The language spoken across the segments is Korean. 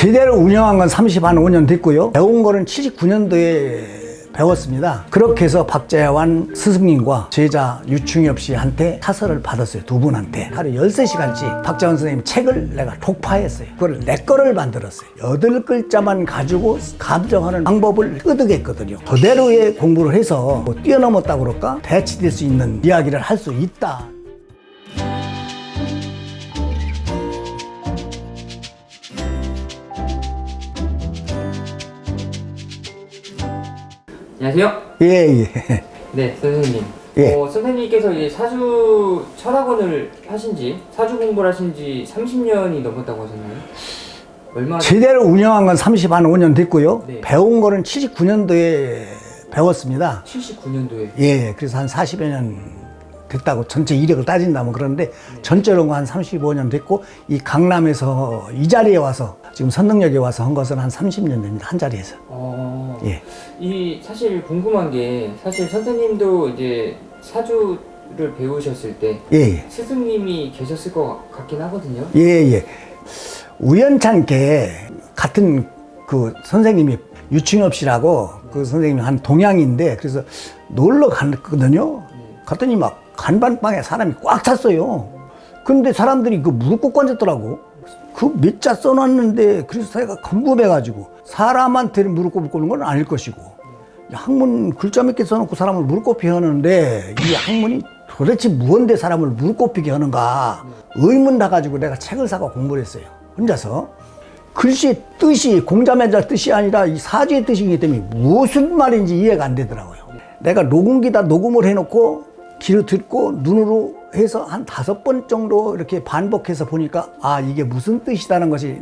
제대로 운영한 건 35년 됐고요. 배운 거는 79년도에 배웠습니다. 그렇게 해서 박재환 스승님과 제자 유충엽 씨한테 타설을 받았어요. 두 분한테. 하루 13시간씩 박재환 선생님 책을 내가 독파했어요. 그걸 내 거를 만들었어요. 여덟 글자만 가지고 감정하는 방법을 끄덕했거든요. 그대로의 공부를 해서 뭐 뛰어넘었다고 그럴까? 대치될 수 있는 이야기를 할 수 있다. 안녕하세요. 예, 예. 네, 선생님. 예. 어, 선생님께서 이제 사주 철학원을 하신 지, 사주 공부를 하신 지 30년이 넘었다고 하셨나요? 얼마 제대로 운영한 건 35년 됐고요. 네. 배운 거는 79년도에 배웠습니다. 79년도에. 예, 그래서 한 40여 년 됐다고 전체 이력을 따진다면 그런데 전적으로 한 35년 됐고 이 강남에서 이 자리에 와서 지금 선능역에 와서 한 것은 한 30년 됩니다. 한 자리에서. 어, 예. 이 사실 궁금한 게 사실 선생님도 이제 사주를 배우셨을 때 예, 예. 스승님이 계셨을 것 같긴 하거든요. 예, 예. 우연찮게 같은 그 선생님이 유충엽 씨라고 그 선생님이 한 동양인데 그래서 놀러 갔거든요. 갔더니 막 간반방에 사람이 꽉 찼어요. 근데 사람들이 그 무릎 꿇고 앉았더라고. 그 몇 자 써놨는데 제가 궁금해가지고 사람한테 무릎 꿇는 건 아닐 것이고 학문 글자 몇 개 써놓고 사람을 무릎 꿇게 하는데 이 학문이 도대체 무언데 사람을 무릎 꿇게 하는가 의문 나가지고 내가 책을 사고 공부를 했어요 혼자서 글씨 뜻이 공자매자 뜻이 아니라 이 사주의 뜻이기 때문에 무슨 말인지 이해가 안 되더라고요 내가 녹음기다 녹음을 해놓고 귀로 듣고 눈으로 해서 한 다섯 번 정도 이렇게 반복해서 보니까 아 이게 무슨 뜻이라는 것이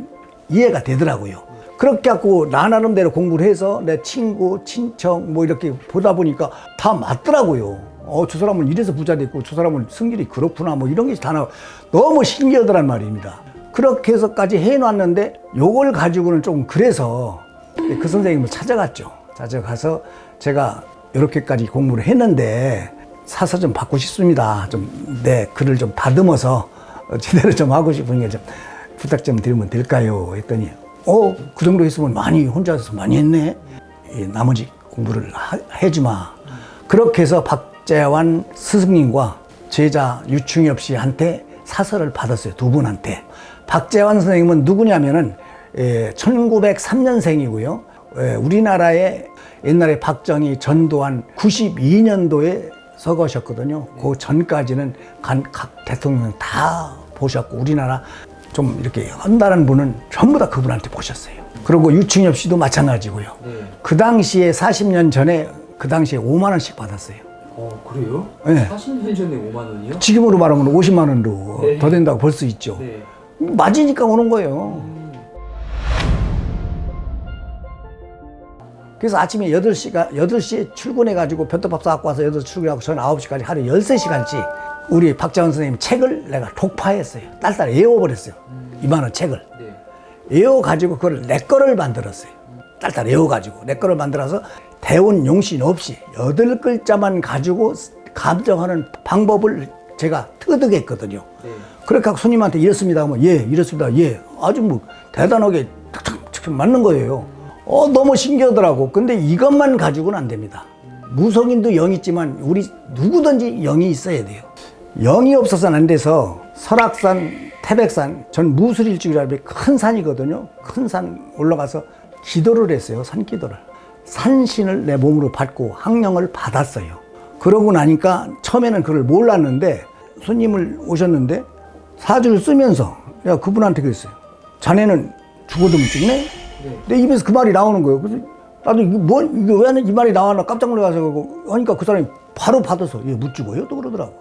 이해가 되더라고요. 그렇게 갖고 나 나름대로 공부를 해서 내 친구, 친척 뭐 이렇게 보다 보니까 다 맞더라고요. 어, 저 사람은 이래서 부자 됐고 저 사람은 승질이 그렇구나 뭐 이런 게 다 나와. 너무 신기하더란 말입니다. 그렇게 해서까지 해놨는데 요걸 가지고는 좀 그래서 그 선생님을 찾아갔죠. 찾아가서 제가 이렇게까지 공부를 했는데 사서 좀 받고 싶습니다. 좀내 글을 좀 다듬어서 어, 제대로 좀 하고 싶으니까 좀 부탁 좀 드리면 될까요? 했더니 어 그 정도 했으면 많이 혼자서 많이 했네. 이 나머지 공부를 하, 해주마. 그렇게 해서 박재환 스승님과 제자 유충엽 씨한테 사설을 받았어요. 두 분한테. 박재환 선생님은 누구냐면은 예, 1903년생이고요. 예, 우리나라의 옛날에 박정희 전두환 92년도에 서거셨거든요. 그 전까지는 간, 각 대통령 다 보셨고 우리나라 좀 이렇게 한다는 분은 전부 다 그분한테 보셨어요. 그리고 유충엽 씨도 마찬가지고요. 네. 그 당시에 40년 전에 그 당시에 5만 원씩 받았어요. 어, 그래요? 네. 40년 전에 5만 원이요? 지금으로 말하면 50만 원도 네. 더 된다고 볼 수 있죠. 네. 맞으니까 오는 거예요. 그래서 아침에 8시가, 8시에 출근해가지고 변도밥 싸갖고 와서 8시 출근하고 저는 9시까지 하루 13시간씩 우리 박재원 선생님 책을 내가 독파했어요. 딸딸 외워버렸어요. 이만한 책을. 네. 외워가지고 그걸 내 거를 만들었어요. 딸딸 외워가지고 내 거를 만들어서 대운 용신 없이 여덟 글자만 가지고 감정하는 방법을 제가 터득했거든요. 네. 그렇게 하고 손님한테 이랬습니다 하면 예 이랬습니다 예 아주 뭐 대단하게 탁탁 맞는 거예요 어 너무 신기하더라고. 근데 이것만 가지고는 안 됩니다. 무속인도 영이 있지만 우리 누구든지 영이 있어야 돼요. 영이 없어서는 안 돼서 설악산 태백산 전 무술일주기라는 큰 산이거든요. 큰 산 올라가서 기도를 했어요 산 기도를. 산신을 내 몸으로 받고 학령을 받았어요. 그러고 나니까 처음에는 그걸 몰랐는데 손님을 오셨는데 사주를 쓰면서 야 그분한테 그랬어요. 자네는 죽어도 못 죽네? 네. 내 입에서 그 말이 나오는 거예요. 그래서 나도 이게 뭐 이게 왜이 말이 나왔나 깜짝 놀라서 하니까 그 사람이 바로 받아서 얘 못 죽어요? 또 그러더라고.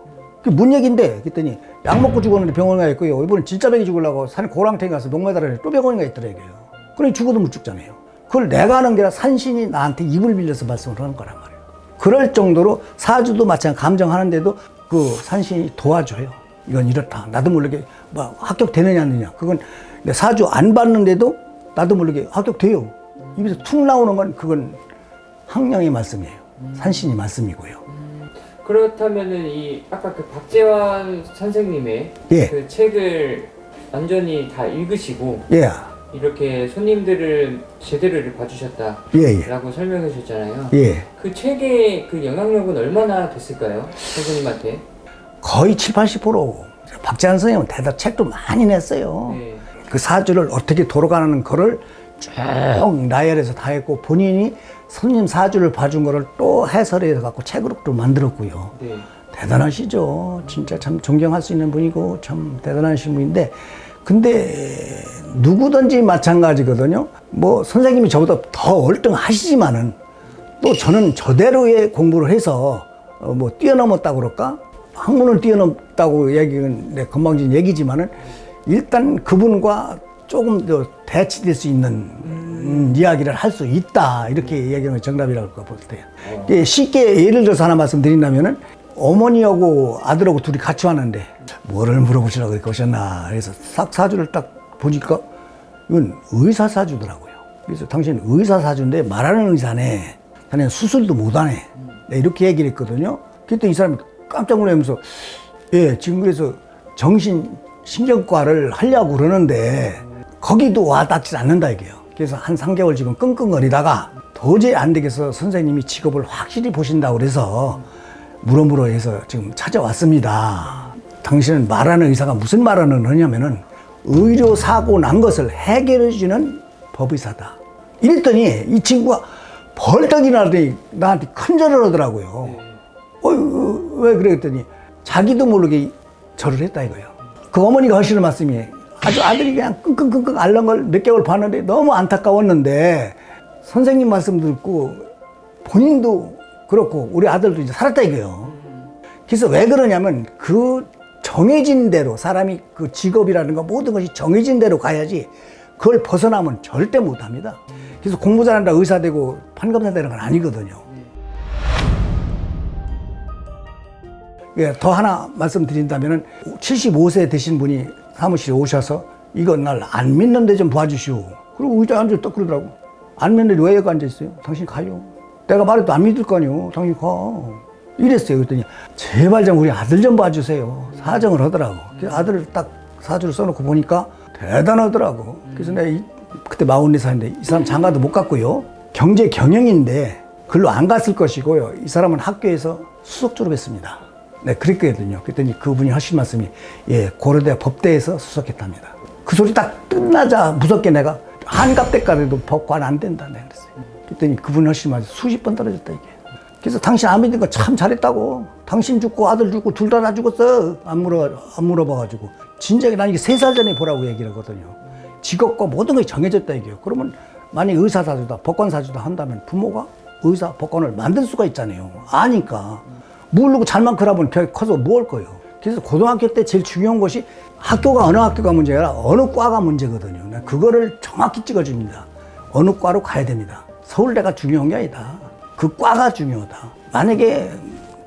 그게 뭔 얘긴데? 그랬더니 약 먹고 죽었는데 병원 가 있고요. 이번엔 진짜 병이 죽으려고 산에 고랑탱이 가서 농매달에 또 병원에 가 있더라고요. 그러니 죽어도 못 죽잖아요. 그걸 내가 하는 게 아니라 산신이 나한테 입을 빌려서 말씀을 하는 거란 말이에요. 그럴 정도로 사주도 마찬가지 감정하는데도 그 산신이 도와줘요. 이건 이렇다. 나도 모르게 뭐 합격되느냐 안 되느냐. 그건 내 사주 안 받는데도 나도 모르게 합격돼요. 입에서 툭 나오는 건 그건 학령의 말씀이에요. 산신이 말씀이고요. 그렇다면은 이 아까 그 박재환 선생님의 예. 그 책을 완전히 다 읽으시고 예. 이렇게 손님들을 제대로 봐주셨다라고 예, 예. 설명해 주셨잖아요. 예. 그 책의 그 영향력은 얼마나 됐을까요? 선생님한테? 거의 7, 80% 박재환 선생님은 대단 책도 많이 냈어요. 네. 그 사주를 어떻게 돌아가는 거를 쭉 나열해서 다 했고 본인이 손님 사주를 봐준 거를 또 해설해서 갖고 책으로 또 만들었고요. 네. 대단하시죠. 진짜 참 존경할 수 있는 분이고 참 대단하신 분인데 근데 누구든지 마찬가지거든요. 뭐 선생님이 저보다 더 월등하시지만은 또 저는 저대로의 공부를 해서 어, 뭐 뛰어넘었다고 그럴까? 학문을 뛰어넘었다고 얘기는 내 건방진 얘기지만은 일단 그분과 조금 더 대치될 수 있는 음, 이야기를 할 수 있다 이렇게 얘기하면 정답이라고 볼 때요. 예, 쉽게 예를 들어서 하나 말씀드린다면은 어머니하고 아들하고 둘이 같이 왔는데 뭐를 물어보시라고 이렇게 오셨나 그래서 싹 사주를 딱 보니까 이건 의사 사주더라고요. 그래서 당신 의사 사주인데 말하는 의사네. 자네 수술도 못하네. 네, 이렇게 얘기를 했거든요. 그때 이 사람이 깜짝 놀라면서 예 지금 그래서 정신 신경과를 하려고 그러는데 거기도 와닿지 않는다 이게요. 그래서 한 3개월 지금 끙끙거리다가 도저히 안 되겠어 선생님이 직업을 확실히 보신다고 그래서 물어물어 해서 지금 찾아왔습니다. 당신은 말하는 의사가 무슨 말하는 의냐면은 의료 사고 난 것을 해결해 주는 법의사다. 이랬더니 이 친구가 벌떡 일어나더니 나한테 큰절을 하더라고요. 어, 왜 그래 했더니 자기도 모르게 절을 했다 이거예요. 그 어머니가 하시는 말씀이 아주 아들이 그냥 끙끙끙끙 앓는 걸 몇 개월 봤는데 너무 안타까웠는데 선생님 말씀 듣고 본인도 그렇고 우리 아들도 이제 살았다 이거예요. 그래서 왜 그러냐면 그 정해진 대로 사람이 그 직업이라든가 모든 것이 정해진 대로 가야지 그걸 벗어나면 절대 못 합니다. 그래서 공부 잘한다 의사 되고 판검사 되는 건 아니거든요. 예, 더 하나 말씀드린다면은 75세 되신 분이 사무실에 오셔서 이건 날 안 믿는데 좀 봐주시오. 그리고 의자에 앉아 딱 그러더라고. 안 믿는데 왜 여기 앉아 있어요? 당신 가요. 내가 말해도 안 믿을 거 아니오. 당신 가. 이랬어요. 그랬더니 제발 좀 우리 아들 좀 봐주세요. 사정을 하더라고. 그래서 아들을 딱 사주를 써놓고 보니까 대단하더라고. 그래서 내가 이- 그때 44살인데 이 사람 장가도 못 갔고요. 경제 경영인데 글로 안 갔을 것이고요. 이 사람은 학교에서 수석 졸업했습니다. 네, 그랬거든요. 그랬더니 그분이 하신 말씀이 예, 고려대 법대에서 수석했답니다. 그 소리 딱 끝나자 무섭게 내가 한갑대까지도 법관 안 된다. 내가 그랬어요. 그랬더니 그분이 하신 말이 수십 번 떨어졌다 이게. 그래서 당신 안 믿는 거 참 잘했다고. 당신 죽고 아들 죽고 둘다다 죽었어. 안 물어 안 물어봐가지고 진작에 난 이게 세 살 전에 보라고 얘기를 하거든요. 직업과 모든 것이 정해졌다 이게요. 그러면 만약 의사 사주다 법관 사주다 한다면 부모가 의사 법관을 만들 수가 있잖아요. 아니까 모르고 잘만 크라면 걔 커서 뭐할 거예요. 그래서 고등학교 때 제일 중요한 것이 학교가 어느 학교가 문제가 아니라 어느 과가 문제거든요. 나 그거를 정확히 찍어줍니다. 어느 과로 가야 됩니다. 서울대가 중요한 게 아니다. 그 과가 중요하다. 만약에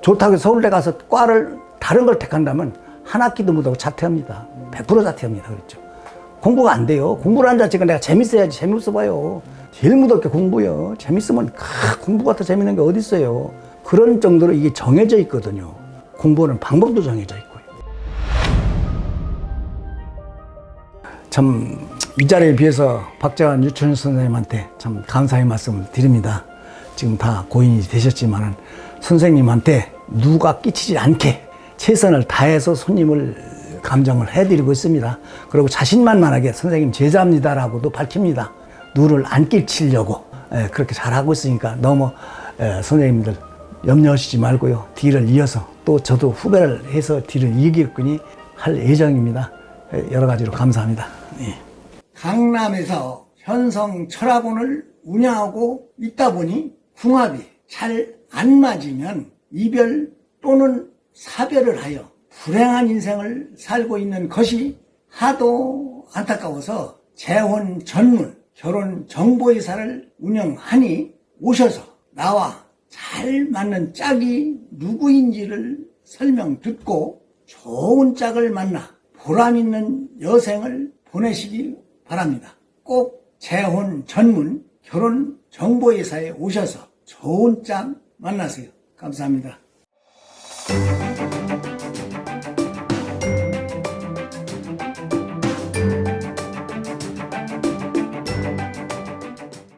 좋다고 서울대 가서 과를 다른 걸 택한다면 한 학기도 못하고 자퇴합니다. 100% 자퇴합니다. 그랬죠. 공부가 안 돼요. 공부를 한 자체가 내가 재밌어야지 재미없어 봐요. 제일 무섭게 공부요. 재밌으면 크, 공부가 더 재밌는 게 어디 있어요. 그런 정도로 이게 정해져 있거든요. 공부하는 방법도 정해져 있고요. 참 이 자리에 비해서 박재환 유춘 선생님한테 참 감사의 말씀을 드립니다. 지금 다 고인이 되셨지만은 선생님한테 누가 끼치지 않게 최선을 다해서 손님을 감정을 해드리고 있습니다. 그리고 자신만만하게 선생님 제자입니다라고도 밝힙니다. 누를 안 끼치려고 예, 그렇게 잘하고 있으니까 너무 예, 선생님들 염려하시지 말고요. 뒤를 이어서 또 저도 후배를 해서 뒤를 이기겠거니 할 예정입니다. 예, 여러 가지로 감사합니다. 예. 강남에서 현성 철학원을 운영하고 있다 보니 궁합이 잘 안 맞으면 이별 또는 사별을 하여 불행한 인생을 살고 있는 것이 하도 안타까워서 재혼 전문 결혼 정보회사를 운영하니 오셔서 나와 잘 맞는 짝이 누구인지를 설명 듣고 좋은 짝을 만나 보람 있는 여생을 보내시기 바랍니다. 꼭 재혼 전문 결혼 정보회사에 오셔서 좋은 짝 만나세요. 감사합니다.